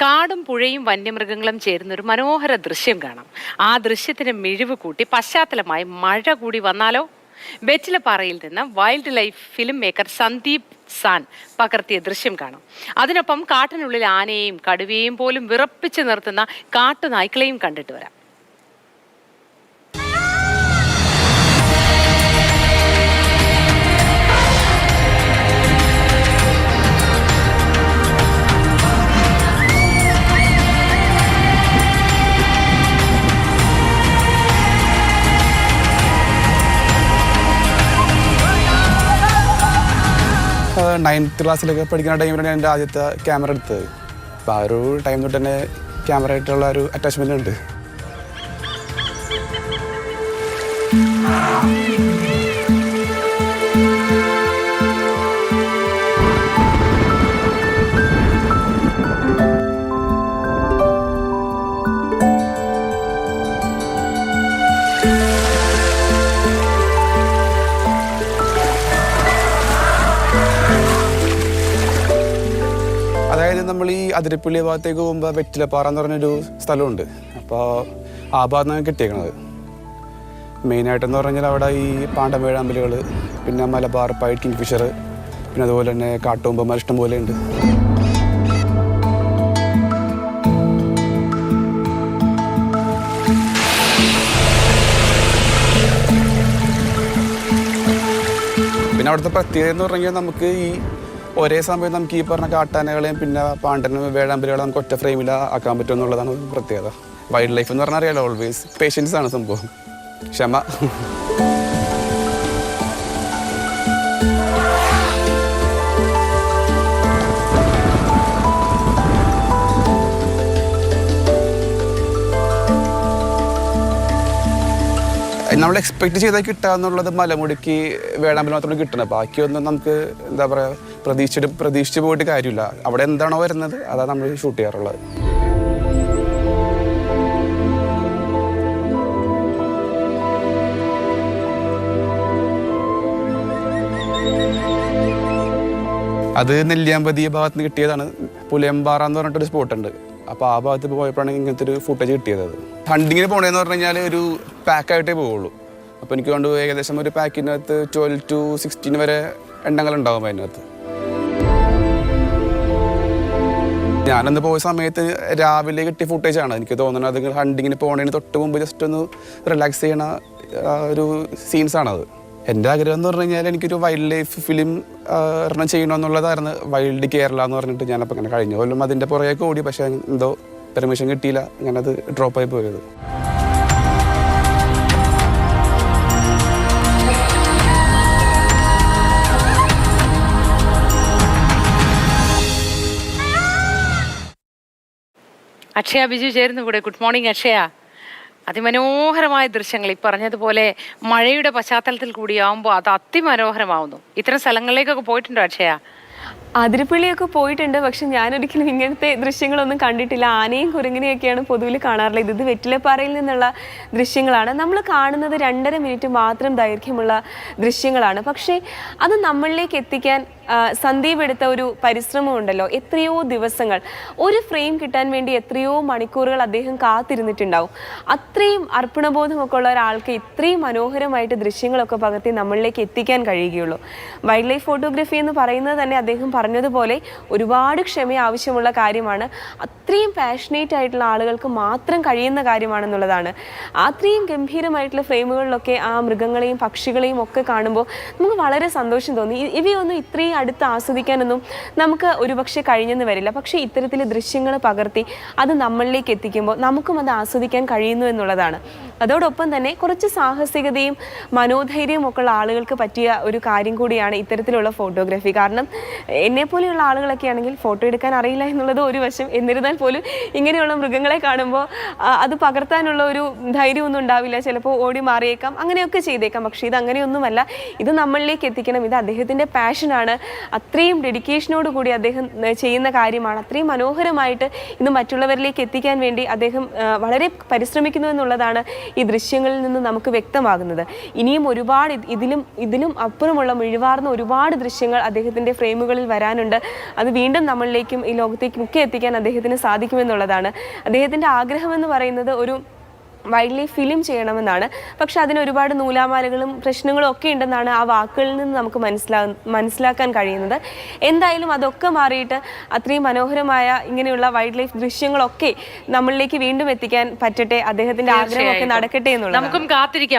കാടും പുഴയും വന്യമൃഗങ്ങളും ചേരുന്ന ഒരു മനോഹര ദൃശ്യം കാണാം. ആ ദൃശ്യത്തിന് മിഴിവ് കൂട്ടി പശ്ചാത്തലമായി മഴ കൂടി വന്നാലോ? വെറ്റിലപ്പാറയിൽ നിന്ന് wildlife film maker Sandeep San പകർത്തിയ ദൃശ്യം കാണാം. അതിനൊപ്പം കാട്ടിനുള്ളിൽ ആനയെയും കടുവയെയും പോലും വിറപ്പിച്ചു നിർത്തുന്ന കാട്ടുനായ്ക്കളെയും കണ്ടിട്ട് വരാം. നയൻത്ത് ക്ലാസ്സിലൊക്കെ പഠിക്കുന്ന ടൈമിലാണ് എന്റെ ആദ്യത്തെ ക്യാമറ എടുത്തത്. അപ്പോൾ ആ ഒരു ടൈം തൊട്ട് തന്നെ ക്യാമറ ആയിട്ടുള്ള ഒരു അറ്റാച്ച്മെന്റ് ഉണ്ട്. അതായത് നമ്മൾ ഈ അതിരപ്പള്ളി ഭാഗത്തേക്ക് പോകുമ്പോൾ വെറ്റിലപ്പാറ എന്ന് പറഞ്ഞൊരു സ്ഥലമുണ്ട്. അപ്പോൾ ആ ഭാഗത്ത് നിന്നാണ് കിട്ടിയേക്കണത് മെയിനായിട്ടെന്ന് പറഞ്ഞാൽ അവിടെ ഈ പാണ്ടമേഴാമ്പലുകൾ പിന്നെ മലബാർ പൈറ്റ് കിങ് ഫിഷർ പിന്നെ അതുപോലെ തന്നെ കാട്ടുകൊമ്പന്മാർ ഇഷ്ടം പോലെയുണ്ട് പിന്നെ അവിടുത്തെ പ്രത്യേകത എന്ന് പറഞ്ഞാൽ നമുക്ക് ഈ ഒരേ സമയം നമുക്ക് ഈ പറഞ്ഞ കാട്ടാനകളെയും പിന്നെ പാണ്ടനും വേഴാമ്പലുകളെ നമുക്ക് ഒറ്റ ഫ്രെയിമിൽ ആക്കാൻ പറ്റും എന്നുള്ളതാണ് പ്രത്യേകത. വൈൽഡ് ലൈഫ് എന്ന് പറഞ്ഞാൽ അറിയാലോ ഓൾവേസ് പേഷ്യൻസ് ആണ് സംഭവം. ക്ഷമ. നമ്മൾ എക്സ്പെക്ട് ചെയ്താൽ കിട്ടുക എന്നുള്ളത് മലമുടിക്ക് വേണമെങ്കിൽ മാത്രമേ കിട്ടണം. ബാക്കിയൊന്നും നമുക്ക് എന്താ പറയുക പ്രതീക്ഷിച്ചിട്ട് പ്രതീക്ഷിച്ച് പോയിട്ട് കാര്യമില്ല. അവിടെ എന്താണോ വരുന്നത് അതാണ് നമ്മൾ ഷൂട്ട് ചെയ്യാറുള്ളത്. അത് നെല്ലിയാമ്പതി ഭാഗത്ത് നിന്ന് കിട്ടിയതാണ്. പുലിയമ്പാറ എന്ന് പറഞ്ഞിട്ടൊരു സ്പോട്ട് ഉണ്ട്. അപ്പോൾ ആ ഭാഗത്ത് പോയപ്പോഴാണ് ഇങ്ങനത്തെ ഒരു ഫുട്ടേജ് കിട്ടിയത് ഹണ്ടിങ്ങിന് പോണേന്ന് പറഞ്ഞു കഴിഞ്ഞാൽ ഒരു പാക്കായിട്ടേ പോവുള്ളൂ. അപ്പോൾ എനിക്ക് കൊണ്ട് ഏകദേശം ഒരു പാക്കിനകത്ത് ട്വൽവ് ടു സിക്സ്റ്റീൻ വരെ എണ്ണങ്ങൾ ഉണ്ടാവും അതിനകത്ത്. ഞാനന്ന് പോയ സമയത്ത് രാവിലെ കിട്ടിയ ഫുട്ടേജാണ് എനിക്ക് തോന്നുന്നത് അത് ഹണ്ടിങ്ങിന് പോണതിന് തൊട്ട് മുമ്പ് ജസ്റ്റ് ഒന്ന് റിലാക്സ് ചെയ്യണ ഒരു ഒരു സീൻസാണത് എന്റെ ആഗ്രഹം എന്ന് പറഞ്ഞു കഴിഞ്ഞാൽ എനിക്കൊരു വൈൽഡ് ലൈഫ് ഫിലിം ഒരെണ്ണം ചെയ്യണമെന്നുള്ളതായിരുന്നു വൈൽഡ് കേരള എന്ന് പറഞ്ഞിട്ട് ഞാനപ്പോൾ ഇങ്ങനെ കഴിഞ്ഞ കൊല്ലം അതിന്റെ പുറകെ ഓടി പക്ഷേ എന്തോ പെർമിഷൻ കിട്ടിയില്ല. ഞാനത് ഡ്രോപ്പായി പോയത്. അക്ഷയ ബിജു ചേരുന്നു കൂടെ. Good morning Akshaya. അതിമനോഹരമായ ദൃശ്യങ്ങൾ. ഈ പറഞ്ഞതുപോലെ മഴയുടെ പശ്ചാത്തലത്തിൽ കൂടിയാവുമ്പോൾ അത് അതിമനോഹരമാവുന്നു. ഇത്തരം സ്ഥലങ്ങളിലേക്കൊക്കെ പോയിട്ടുണ്ടോ അക്ഷയ? അതിരപ്പള്ളിയൊക്കെ പോയിട്ടുണ്ട്. പക്ഷെ ഞാനൊരിക്കലും ഇങ്ങനത്തെ ദൃശ്യങ്ങളൊന്നും കണ്ടിട്ടില്ല. ആനയും കുരങ്ങിനെയൊക്കെയാണ് പൊതുവിൽ കാണാറുള്ളത്. ഇത് വെറ്റിലപ്പാറയിൽ നിന്നുള്ള ദൃശ്യങ്ങളാണ്. നമ്മൾ കാണുന്നത് രണ്ടര മിനിറ്റ് മാത്രം ദൈർഘ്യമുള്ള ദൃശ്യങ്ങളാണ്. പക്ഷേ അത് നമ്മളിലേക്ക് എത്തിക്കാൻ സന്ദീപ് എടുത്ത ഒരു പരിശ്രമം ഉണ്ടല്ലോ. എത്രയോ ദിവസങ്ങൾ. ഒരു ഫ്രെയിം കിട്ടാൻ വേണ്ടി എത്രയോ മണിക്കൂറുകൾ അദ്ദേഹം കാത്തിരുന്നിട്ടുണ്ടാവും. അത്രയും അർപ്പണബോധമൊക്കെ ഉള്ള ഒരാൾക്ക് ഇത്രയും മനോഹരമായിട്ട് ദൃശ്യങ്ങളൊക്കെ പകർത്തി നമ്മളിലേക്ക് എത്തിക്കാൻ കഴിയുകയുള്ളൂ. വൈൽഡ് ലൈഫ് ഫോട്ടോഗ്രാഫി എന്ന് പറയുന്നത് തന്നെ അദ്ദേഹം പറഞ്ഞതുപോലെ ഒരുപാട് ക്ഷമ ആവശ്യമുള്ള കാര്യമാണ്. അത്രയും പാഷനേറ്റ് ആയിട്ടുള്ള ആളുകൾക്ക് മാത്രം കഴിയുന്ന കാര്യമാണെന്നുള്ളതാണ്. അത്രയും ഗംഭീരമായിട്ടുള്ള ഫ്രെയിമുകളിലൊക്കെ ആ മൃഗങ്ങളെയും പക്ഷികളെയും ഒക്കെ കാണുമ്പോൾ നമുക്ക് വളരെ സന്തോഷം തോന്നി. ഇവയൊന്നും ഇത്രയും അടുത്ത് ആസ്വദിക്കാനൊന്നും നമുക്ക് ഒരുപക്ഷെ കഴിഞ്ഞെന്ന് വരില്ല. പക്ഷേ ഇത്തരത്തിൽ ദൃശ്യങ്ങൾ പകർത്തി അത് നമ്മളിലേക്ക് എത്തിക്കുമ്പോൾ നമുക്കും അത് ആസ്വദിക്കാൻ കഴിയുന്നു എന്നുള്ളതാണ്. അതോടൊപ്പം തന്നെ കുറച്ച് സാഹസികതയും മനോധൈര്യവും ഒക്കെ ഉള്ള ആളുകൾക്ക് പറ്റിയ ഒരു കാര്യം കൂടിയാണ് ഇത്തരത്തിലുള്ള ഫോട്ടോഗ്രാഫി. കാരണം എന്നെപ്പോലെയുള്ള ആളുകളൊക്കെ ആണെങ്കിൽ ഫോട്ടോ എടുക്കാൻ അറിയില്ല എന്നുള്ളത് ഒരു വശം. എന്നിരുന്നാൽ പോലും ഇങ്ങനെയുള്ള മൃഗങ്ങളെ കാണുമ്പോൾ അത് പകർത്താനുള്ള ഒരു ധൈര്യമൊന്നും ഉണ്ടാവില്ല. ചിലപ്പോൾ ഓടി മാറിയേക്കാം അങ്ങനെയൊക്കെ ചെയ്തേക്കാം. പക്ഷേ ഇത് അങ്ങനെയൊന്നുമല്ല ഇത് നമ്മളിലേക്ക് എത്തിക്കണം. ഇത് അദ്ദേഹത്തിന്റെ പാഷനാണ്. അത്രയും ഡെഡിക്കേഷനോട് കൂടി അദ്ദേഹം ചെയ്യുന്ന കാര്യമാണ്. അത്രയും മനോഹരമായിട്ട് ഇത് മറ്റുള്ളവരിലേക്ക് എത്തിക്കാൻ വേണ്ടി അദ്ദേഹം വളരെ പരിശ്രമിക്കുന്നു എന്നുള്ളതാണ് ഈ ദൃശ്യങ്ങളിൽ നിന്ന് നമുക്ക് വ്യക്തമാകുന്നത്. ഇനിയും ഒരുപാട് ഇതിലും ഇതിലും അപ്പുറമുള്ള മിഴിവാർന്ന ഒരുപാട് ദൃശ്യങ്ങൾ അദ്ദേഹത്തിന്റെ ഫ്രെയിമുകളിൽ വരാനുണ്ട്. അത് വീണ്ടും നമ്മളിലേക്കും ഈ ലോകത്തേക്കും ഒക്കെ എത്തിക്കാൻ അദ്ദേഹത്തിന് സാധിക്കുമെന്നുള്ളതാണ്. അദ്ദേഹത്തിന്റെ ആഗ്രഹമെന്ന് പറയുന്നത് ഒരു വൈൽഡ് ലൈഫ് ഫിലിം ചെയ്യണമെന്നാണ്. പക്ഷെ അതിന് ഒരുപാട് നൂലാമാലകളും പ്രശ്നങ്ങളും ഒക്കെ ഉണ്ടെന്നാണ് ആ വാക്കുകളിൽ നിന്ന് നമുക്ക് മനസ്സിലാ മനസ്സിലാക്കാൻ കഴിയുന്നത്. എന്തായാലും അതൊക്കെ മാറിയിട്ട് അത്രയും മനോഹരമായ ഇങ്ങനെയുള്ള വൈൽഡ് ലൈഫ് ദൃശ്യങ്ങളൊക്കെ നമ്മളിലേക്ക് വീണ്ടും എത്തിക്കാൻ പറ്റട്ടെ. അദ്ദേഹത്തിന്റെ ആഗ്രഹമൊക്കെ. നടക്കട്ടെ എന്നുള്ളത് നമുക്കും കാത്തിരിക്കാം.